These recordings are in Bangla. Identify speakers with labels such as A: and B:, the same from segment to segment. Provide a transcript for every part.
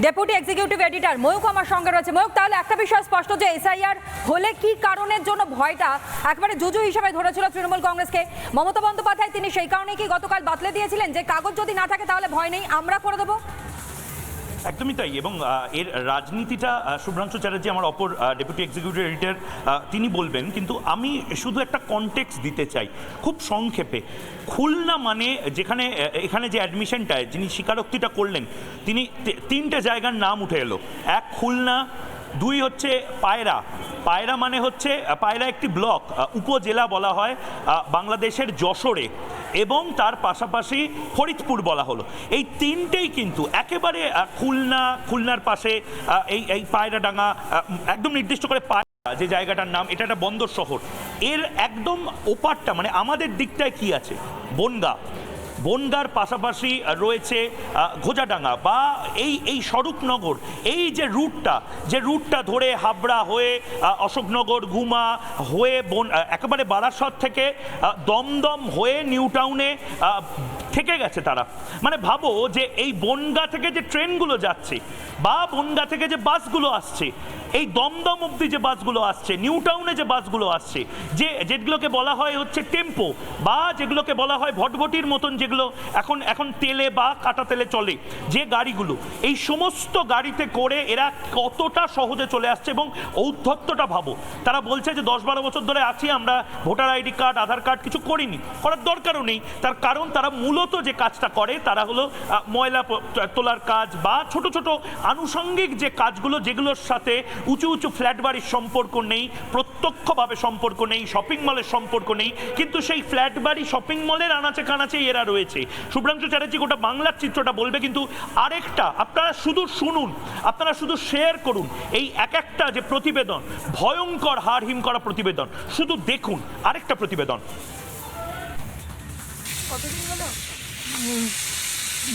A: ডেপুটি এক্সিকিউটিভ এডিটর ময়ূক আমার সঙ্গে রয়েছে। ময়ূক তাহলে একটা বিষয় স্পষ্ট যে এসআইআর হলে কি কারণের জন্য ভয়টা একবারে জুজু হিসাবে ধরেছিল তৃণমূল কংগ্রেসকে? মমতা বন্দ্যোপাধ্যায় তিনি সেই কারণে কি গতকাল বাতলে দিয়েছিলেন যে কাগজ যদি না থাকে তাহলে ভয় নেই, আমরা করে দেবো?
B: একদমই তাই। এবং এর রাজনীতিটা শুভ্রাংশু চ্যাটার্জি, আমার অপর ডেপুটি এক্সিকিউটিভ এডিটর তিনি বলবেন, কিন্তু আমি শুধু একটা কনটেক্স দিতে চাই, খুব সংক্ষেপে। খুলনা মানে যেখানে এখানে যে অ্যাডমিশনটায় যিনি স্বীকারোক্তিটা করলেন, তিনি তিনটে জায়গার নাম উঠে এলো। এক খুলনা দুই হচ্ছে পায়রা। পায়রা মানে হচ্ছে পায়রা একটি ব্লক উপজেলা বলা হয় বাংলাদেশের যশোরে এবং তার পাশাপাশি ফরিদপুর বলা হলো। এই তিনটেই কিন্তু একেবারে খুলনা, খুলনার পাশে এই এই পায়রাডাঙ্গা একদম নির্দিষ্ট করে পায়রা, যে জায়গাটার নাম, এটা একটা বন্দর শহর। এর একদম ওপারটা মানে আমাদের দিকটায় কি আছে? বনগা। বনগার পাশাপাশি রয়েছে ঘোজাডাঙ্গা বা এই এই স্বরূপনগর। এই যে রুটটা যে রুটটা ধরে হাবড়া হয়ে অশোকনগর, গুমা হয়ে বন একেবারে বারাসত থেকে দমদম হয়ে নিউ টাউনে থেকে গেছে তারা। মানে ভাবো যে এই বনগা থেকে যে ট্রেনগুলো যাচ্ছে বা বনগা থেকে যে বাসগুলো আসছে, এই দমদম অবধি যে বাসগুলো আসছে, নিউ টাউনে যে বাসগুলো আসছে, যে যেগুলোকে বলা হয় হচ্ছে টেম্পো বা যেগুলোকে বলা হয় ভটভটির মতন যেগুলো এখন এখন তেলে বা কাটা তেলে চলে, যে গাড়িগুলো, এই সমস্ত গাড়িতে করে এরা কতটা সহজে চলে আসছে এবং ঔদ্ধত্যটা ভাবো। তারা বলছে যে দশ বারো বছর ধরে আছি আমরা, voter ID card, Aadhaar card কিছু করিনি, করার দরকারও নেই। তার কারণ তারা মূলত যে কাজটা করে তারা হলো ময়লা তোলার কাজ বা ছোট ছোট আনুষঙ্গিক যে কাজগুলো যেগুলোর সাথে উঁচু উঁচু ফ্ল্যাট বাড়ির সম্পর্ক নেই, প্রত্যক্ষভাবে সম্পর্ক নেই, শপিং মলের সম্পর্ক নেই, কিন্তু সেই ফ্ল্যাট বাড়ি শপিং মলের আনাচে কানাচে এরা রয়েছে। শুভ্রাংশু চ্যাটার্জি গোটা বাংলার চিত্রটা বলবে, কিন্তু আরেকটা আপনারা শুধু শুনুন, আপনারা শুধু শেয়ার করুন, এই এক একটা যে প্রতিবেদন, ভয়ঙ্কর হার হিম করা প্রতিবেদন, শুধু দেখুন, আরেকটা প্রতিবেদন।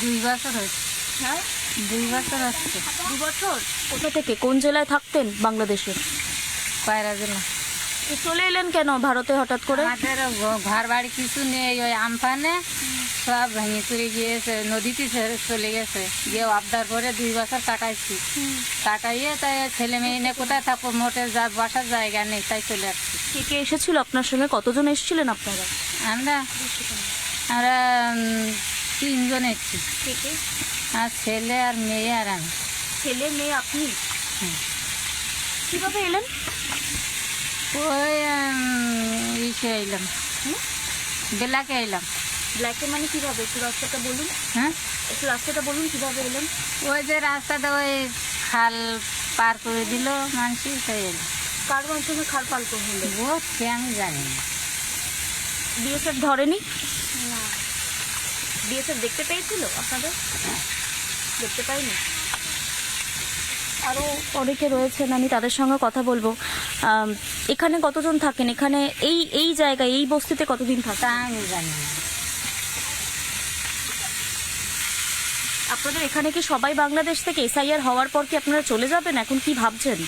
C: দুই বছর হয়েছে।
D: হ্যাঁ?
C: দুই বছর হচ্ছে।
D: দু বছর?
E: কোথা থেকে? কোন জেলায় থাকতেন বাংলাদেশে?
C: পায়রা জেলা।
E: চলে এলেন কেন ভারতে হঠাৎ করে?
C: আমাদের ঘর বাড়ি কিছু নেই ওই আমফানে। সব ভেঙে চুরে গিয়েছে নদীতে চলে গেছে। গিয়ে আবদার করে দুই বছর কাটাইছি। কাটাইয়ে তাই ছেলে মেয়ে নিয়ে কোথায় থাকব? মোটে যা বসার জায়গা নেই তাই চলে আসছি।
E: কে কে এসেছিল? আপনার সঙ্গে কতজন এসেছিলেন আপনারা?
C: আমরা আমরা তিনজন এসছি। আর ছেলে আর মেয়ে আর আমি।
D: ছেলে মেয়ে আপনি?
E: কীভাবে এলেন?
C: ওই ইসে এলাম। বেলাকে এলাম।
D: ব্ল্যাকে মানে কীভাবে? একটু রাস্তাটা বলুন।
C: হ্যাঁ?
D: একটু রাস্তাটা বলুন কীভাবে এলেন?
C: ওই যে রাস্তাটা ওই খাল পার করে দিল মানুষই তাই এলো
D: কার মাধ্যমে খাল পাল হলো
C: ও কে আমি জানি না।
E: বিএসএফ ধরেনি?
D: বিএসএফ দেখতে পেয়েছিল আপনাদের? দেখতে পাইনি।
E: আরও অনেকে রয়েছেন আমি তাদের সঙ্গে কথা বলব। এখানে কতজন থাকেন? এখানে এই এই জায়গায় এই বস্তিতে কতদিন থাকেন?
C: আমি জানি না।
E: আপনাদের এখানে কি সবাই বাংলাদেশ থেকে এসআইআর হওয়ার পর কি আপনারা চলে যাবেন? এখন কি ভাবছেন?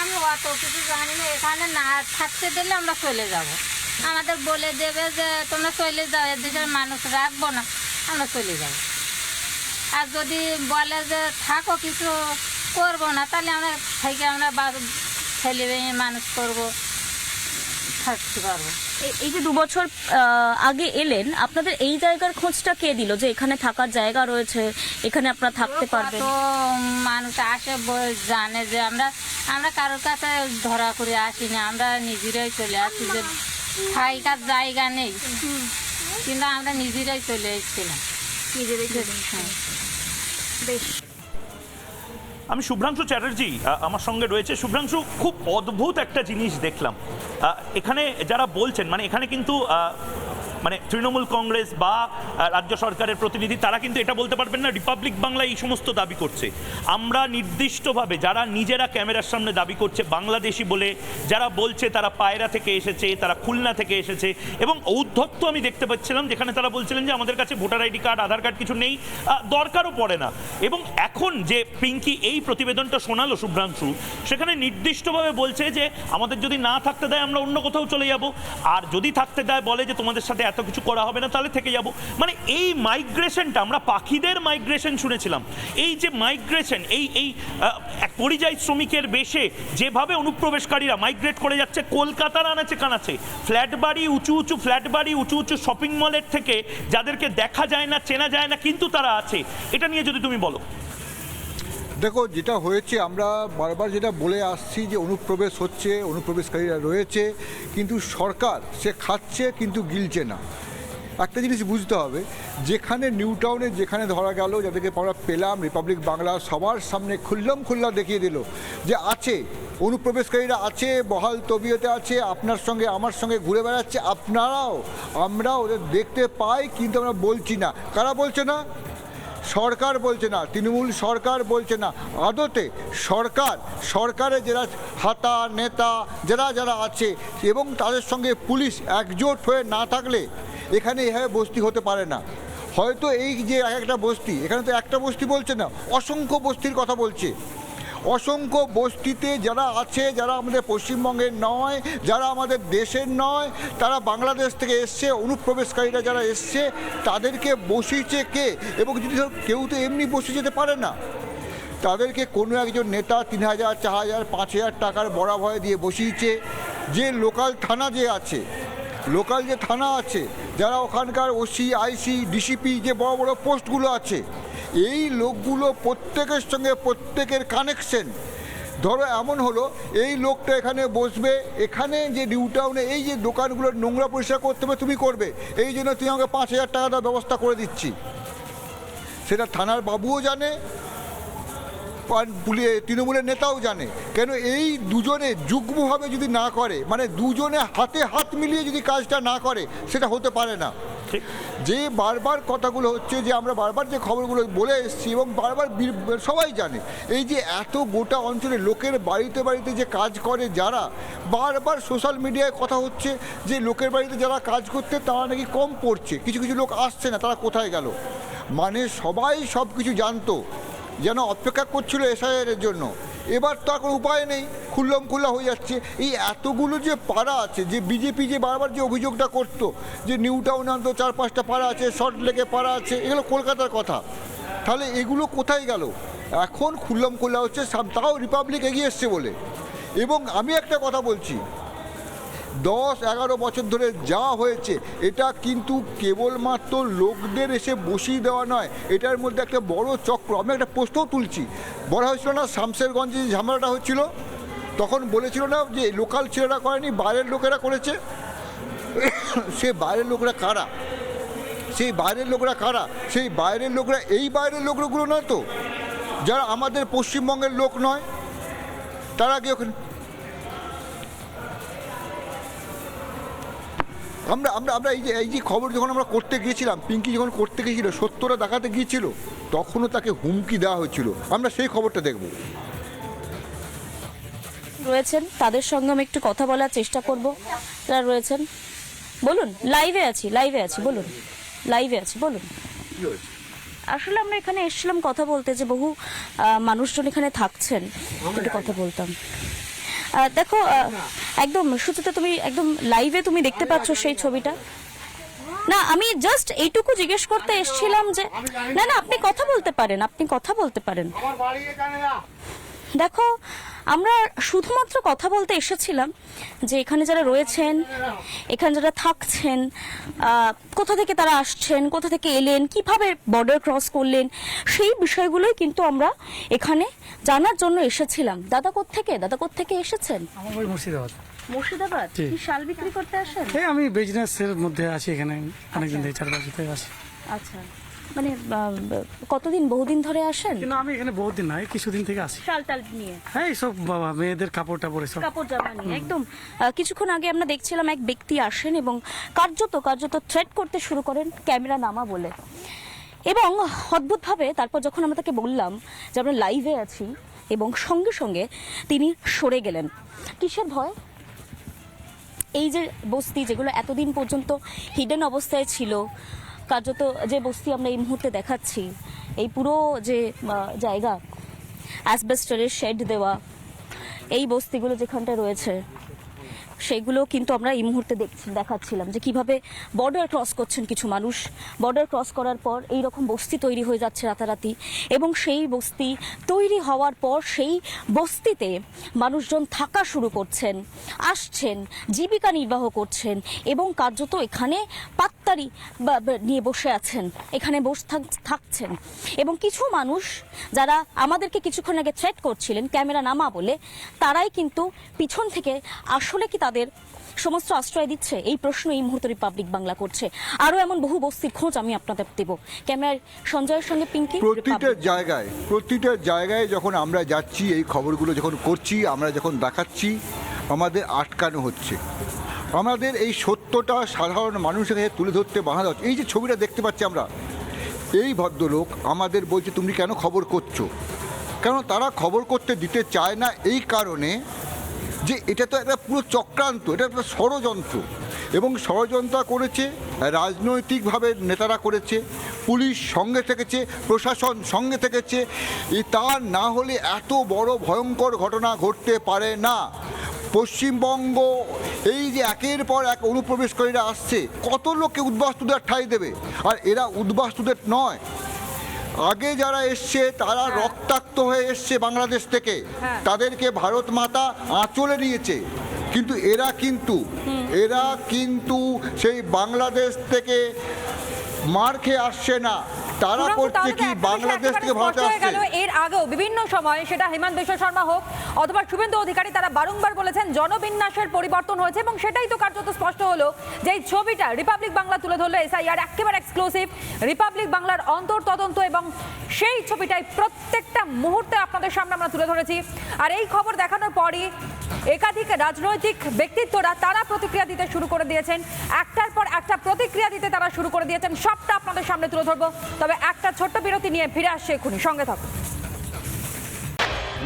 C: আমি অত কিছু জানি না। এখানে না থাকতে দিলে আমরা চলে যাব। আমাদের বলে দেবে যে তোমরা চলে যাও এদিকে মানুষ রাখব না আমরা চলে যাব আর যদি বলে যে থাকো কিছু করব না তাহলে আমরা থেকে আমরা বা- ছেলে মেয়ে মানুষ করব থাকতে পারব।
E: এই যে দু বছর আগে এলেন আপনাদের এই জায়গার খোঁজটা কে দিল যে এখানে থাকার জায়গা রয়েছে এখানে আপনারা থাকতে পারবেন?
C: কত মানুষ আসে জানে যে আমরা আমরা কারোর কাছে ধরা করে আসি না আমরা নিজেরাই চলে আসি যে থাইকার জায়গা নেই। কিন্তু আমরা নিজেরাই চলে এসেছিলাম। হ্যাঁ।
D: বেশ।
B: আমি শুভ্রাংশু চ্যাটার্জি আমার সঙ্গে রয়েছে। শুভ্রাংশু খুব অদ্ভুত একটা জিনিস দেখলাম। এখানে যারা বলছেন মানে এখানে কিন্তু আহ, মানে তৃণমূল কংগ্রেস বা রাজ্য সরকারের প্রতিনিধি, তারা কিন্তু এটা বলতে পারবেন না, রিপাবলিক বাংলা এই সমস্ত দাবি করছে। আমরা নির্দিষ্টভাবে যারা নিজেরা ক্যামেরার সামনে দাবি করছে, বাংলাদেশি বলে যারা বলছে, তারা পায়রা থেকে এসেছে, তারা খুলনা থেকে এসেছে এবং ঔদ্ধত্য আমি দেখতে পাচ্ছিলাম, যেখানে তারা বলছিলেন যে আমাদের কাছে voter ID card, Aadhaar card কিছু নেই দরকারও পড়ে না। এবং এখন যে পিঙ্কি এই প্রতিবেদনটা শোনালো শুভ্রাংশু, সেখানে নির্দিষ্টভাবে বলছে যে, আমাদের যদি না থাকতে দেয়, আমরা অন্য কোথাও চলে যাব। আর যদি থাকতে দেয়, বলে যে তোমাদের সাথে এত কিছু করা হবে না, তাহলে থেকে যাব। মানে এই মাইগ্রেশনটা আমরা পাখিদের মাইগ্রেশন শুনেছিলাম। এই যে মাইগ্রেশন এই এই এক পরিযায়ী শ্রমিকের বেশে যেভাবে অনুপ্রবেশকারীরা মাইগ্রেট করে যাচ্ছে, কলকাতার আনাচে কানাচে, ফ্ল্যাট বাড়ি, উঁচু উঁচু ফ্ল্যাট বাড়ি, উঁচু উঁচু শপিং মলের থেকে যাদেরকে দেখা যায় না, চেনা যায় না, কিন্তু তারা আছে। এটা নিয়ে যদি তুমি বলো।
F: দেখো, যেটা হয়েছে, আমরা বারবার যেটা বলে আসছি যে অনুপ্রবেশ হচ্ছে, অনুপ্রবেশকারীরা রয়েছে, কিন্তু সরকার সে খাচ্ছে কিন্তু গিলছে না। একটা জিনিস বুঝতে হবে, যেখানে নিউ টাউনে যেখানে ধরা গেল, যাদেরকে আমরা পেলাম রিপাবলিক বাংলা সবার সামনে খুল্লম খুল্লা দেখিয়ে দিল যে আছে, অনুপ্রবেশকারীরা আছে, বহাল তবিয়তে আছে, আপনার সঙ্গে, আমার সঙ্গে ঘুরে বেড়াচ্ছে, আপনারাও আমরা ওদের দেখতে পাই, কিন্তু আমরা বলছি না। কারা বলছে না? সরকার বলছে না, তৃণমূল সরকার বলছে না, আদতে সরকার, সরকারে যারা হাতা, নেতা, যারা যারা আছে এবং তাদের সঙ্গে পুলিশ একজোট হয়ে না থাকলে এখানে এভাবে বস্তি হতে পারে না। হয়তো এই যে এক একটা বস্তি, এখানে তো একটা বস্তি বলছে না, অসংখ্য বস্তির কথা বলছে। অসংখ্য বস্তিতে যারা আছে, যারা আমাদের পশ্চিমবঙ্গের নয়, যারা আমাদের দেশের নয়, তারা বাংলাদেশ থেকে এসছে, অনুপ্রবেশকারীরা যারা এসছে, তাদেরকে বসিয়েছে কে? এবং যদি কেউ তো এমনি বসে যেতে পারে না, তাদেরকে কোনো একজন নেতা তিন হাজার, চার হাজার, পাঁচ হাজার টাকার বড়া ভয় দিয়ে বসিয়েছে। যে লোকাল থানা যে আছে, লোকাল যে থানা আছে, যারা ওখানকার ওসি, আইসি, ডিসিপি, যে বড় বড় পোস্টগুলো আছে এই লোকগুলো প্রত্যেকের সঙ্গে প্রত্যেকের কানেকশন ধরো এমন হলো, এই লোকটা এখানে বসবে, এখানে যে নিউ টাউনে এই যে দোকানগুলোর নোংরা পরিষ্কার করতে হবে, তুমি করবে। এই জন্য তুমি আমাকে পাঁচ হাজার টাকা দেওয়ার ব্যবস্থা করে দিচ্ছি। সেটা থানার বাবুও জানে তৃণমূলের নেতাও জানে। কেন এই দুজনে যুগ্মভাবে যদি না করে মানে দুজনে হাতে হাত মিলিয়ে যদি কাজটা না করে, সেটা হতে পারে না। যে বারবার কথাগুলো হচ্ছে যে আমরা বারবার যে খবরগুলো বলে এসেছি এবং বারবার বীর- সবাই জানে, এই যে এত গোটা অঞ্চলে লোকের বাড়িতে বাড়িতে যে কাজ করে যারা, বারবার সোশ্যাল মিডিয়ায় কথা হচ্ছে যে লোকের বাড়িতে যারা কাজ করতে তারা নাকি কম পড়ছে, কিছু কিছু লোক আসছে না, তারা কোথায় গেল? মানে সবাই সব কিছু জানতো, যেন অপেক্ষা করছিল এসআইআরের জন্য। এবার তো এখন উপায় নেই, খুল্লম খুল্লা হয়ে যাচ্ছে। এই এতগুলো যে পাড়া আছে, যে বিজেপি যে বারবার যে অভিযোগটা করতো, যে নিউ টাউন অন্তত চার পাঁচটা পাড়া আছে শর্ট লেকে পাড়া আছে, এগুলো কলকাতার কথা। তাহলে এগুলো কোথায় গেল? এখন খুল্লম খুল্লা হচ্ছে তাও রিপাবলিক এগিয়ে এসছে বলে। এবং আমি একটা কথা বলছি দশ, এগারো বছর ধরে যা হয়েছে, এটা কিন্তু কেবলমাত্র লোকদের এসে বসিয়ে দেওয়া নয়। এটার মধ্যে একটা বড় চক্র। আমি একটা প্রশ্নও তুলছি। বলা হয়েছিল না শামসেরগঞ্জে যে ঝামেলাটা হচ্ছিল? তখন বলেছিল না যে লোকাল ছেলেরা করেনি, বাইরের লোকেরা করেছে? সে বাইরের লোকরা কারা? সেই বাইরের লোকরা কারা? সেই বাইরের লোকরা এই বাইরের লোকগুলো নয় তো? যারা আমাদের পশ্চিমবঙ্গের লোক নয়, তারা গিয়ে ওখানে আমরা আমরা আমরা এই যে এই যে খবর যখন আমরা করতে গিয়েছিলাম, পিঙ্কি যখন করতে গিয়েছিল সত্যটা দেখাতে গিয়েছিল, তখনও তাকে হুমকি দেওয়া হয়েছিল। আমরা সেই খবরটা দেখব।
E: রয়েছেন, তাদের সঙ্গে আমি একটু কথা বলার চেষ্টা করব। যারা রয়েছেন। বলুন লাইভে আছি লাইভে আছি, বলুন। লাইভে আছি, বলুন। আসলে আমরা এখানে এসেছিলাম কথা বলতে যে বহু মানুষজন এখানে থাকছেন। একটু কথা বলতাম। দেখো একদম সুচিতা তুমি একদম লাইভে তুমি দেখতে পাচ্ছ সেই ছবিটা। না, আমি জাস্ট এইটুকু জিজ্ঞেস করতে এসেছিলাম যে, না না, আপনি কথা বলতে পারেন, আপনি কথা বলতে পারেন। দেখো আমরা শুধুমাত্র কথা বলতে এসেছিলাম যে এখানে যারা রয়েছেন এখানে যারা থাকছেন কোথা থেকে তারা আসছেন কোথা থেকে এলেন কীভাবে বর্ডার ক্রস করলেন সেই বিষয়গুলোই কিন্তু আমরা এখানে জানার জন্য এসেছিলাম। দাদা থেকে দাদা থেকে এসেছেন?
G: মুর্শিদাবাদ।
E: মুর্শিদাবাদ। কি শাল বিক্রি করতে আসেন?
G: এই আমি বিজনেসের মধ্যে আছি এখানে। অনেকদিন থেকে চার বছর থেকে আছি।
E: আচ্ছা। মানে কতদিন বহুদিন ধরে আসেন?
G: কিন্তু আমি এখানে বহুদিন নাই কিছুদিন থেকে আসি।
E: শাল টাল নিয়ে।
G: হ্যাঁ সব বাবা মেয়েদের কাপড় টাপড় এসব।
E: কাপড় জামা নিয়ে একদম। কিছুক্ষণ আগে আমরা দেখছিলাম এক ব্যক্তি আসেন এবং কার্যত কার্যত থ্রেট করতে শুরু করেন ক্যামেরা নামা বলে। এবং অদ্ভুতভাবে তারপর যখন আমরা তাকে বললাম যে আমরা লাইভে আছি এবং সঙ্গে সঙ্গে তিনি সরে গেলেন। কিসের ভয়? এই যে বস্তি যেগুলো এতদিন পর্যন্ত হিডেন অবস্থায় ছিল কার্যত যে বস্তি আমরা এই মুহূর্তে দেখাচ্ছি, এই পুরো যে জায়গা অ্যাসবেস্টারের শেড দেওয়া, এই বস্তিগুলো যেখানটা রয়েছে সেইগুলো কিন্তু আমরা এই মুহূর্তে দেখছি দেখাচ্ছিলাম যে কীভাবে বর্ডার ক্রস করছেন কিছু মানুষ। বর্ডার ক্রস করার পর এই রকম বস্তি তৈরি হয়ে যাচ্ছে রাতারাতি এবং সেই বস্তি তৈরি হওয়ার পর সেই বস্তিতে মানুষজন থাকা শুরু করছেন, আসছেন, জীবিকা নির্বাহ করছেন এবং কার্যত এখানে পাত্তারি নিয়ে বসে আছেন, এখানে বসে, থাক- থাকছেন এবং কিছু মানুষ যারা আমাদেরকে কিছুক্ষণ আগে থ্রেট করছিলেন, ক্যামেরা নামা বলে, তারাই কিন্তু পিছন থেকে আসলে কি সমস্ত আশ্রয় দিচ্ছে। এই প্রশ্ন এই মুহূর্তে রিপাবলিক বাংলা করছে। আরও এমন বহু বস্তির খোঁজ আমি আপনাদের দেব। ক্যামেরার সঞ্জয়ের সঙ্গে পিঙ্কি
F: প্রতিটা জায়গায় প্রতিটা জায়গায় যখন আমরা যাচ্ছি এই খবরগুলো যখন করছি আমরা যখন দেখাচ্ছি আমাদের আটকানো হচ্ছে। আমাদের এই সত্যটা সাধারণ মানুষের কাছে তুলে ধরতে বাধা হচ্ছে। এই যে ছবিটা দেখতে পাচ্ছি আমরা এই ভদ্রলোক আমাদের বলছে তুমি কেন খবর করছ? কেন তারা খবর করতে দিতে চায় না? এই কারণে যে এটা তো একটা পুরো চক্রান্ত, এটা একটা ষড়যন্ত্র। এবং ষড়যন্ত্র করেছে, রাজনৈতিকভাবে নেতারা করেছে, পুলিশ সঙ্গে থেকেছে, প্রশাসন সঙ্গে থেকেছে। তা না হলে এত বড় ভয়ঙ্কর ঘটনা ঘটতে পারে না। পশ্চিমবঙ্গ, এই যে একের পর এক অনুপ্রবেশকারীরা আসছে, কত লোককে উদ্বাস্তুদের ঠাঁই দেবে? আর এরা উদ্বাস্তুদের নয় আগে যারা এসছে তারা রক্তাক্ত হয়ে এসছে বাংলাদেশ থেকে।
A: হ্যাঁ।
F: তাদেরকে ভারত মাতা আঁচলে নিয়েছে। কিন্তু এরা কিন্তু এরা কিন্তু সেই বাংলাদেশ থেকে মার খেয়ে আসছে না। তারা করছে কি? বাংলাদেশ থেকে ভারতে আসছে
A: এর আগেও বিভিন্ন সময় সেটা হিমন্ত বিশ্ব শর্মা হোক অথবা শুভেন্দু অধিকারী তারা বারংবার বলেছেন, জনবিন্যাসের পরিবর্তন হয়েছে এবং সেটাই তো কার্যত স্পষ্ট হলো যে এই ছবিটা রিপাবলিক বাংলা তুলে ধরলো এসআইআর একেবারে এক্সক্লুসিভ রিপাবলিক বাংলার অন্তর তদন্ত এবং সেই ছবিটাই প্রত্যেকটা মুহূর্তে আপনাদের সামনে আমরা তুলে ধরেছি। আর এই খবর দেখানোর পরই একাধিক রাজনৈতিক ব্যক্তিত্বরা তারা প্রতিক্রিয়া দিতে শুরু করে দিয়েছেন। একটার পর একটা প্রতিক্রিয়া দিতে তারা শুরু করে দিয়েছেন। সবটা আপনাদের সামনে তুলে ধরবো। তবে একটা ছোট্ট বিরতি নিয়ে ফিরে আসছে এক্ষুনি। সঙ্গে থাকুন।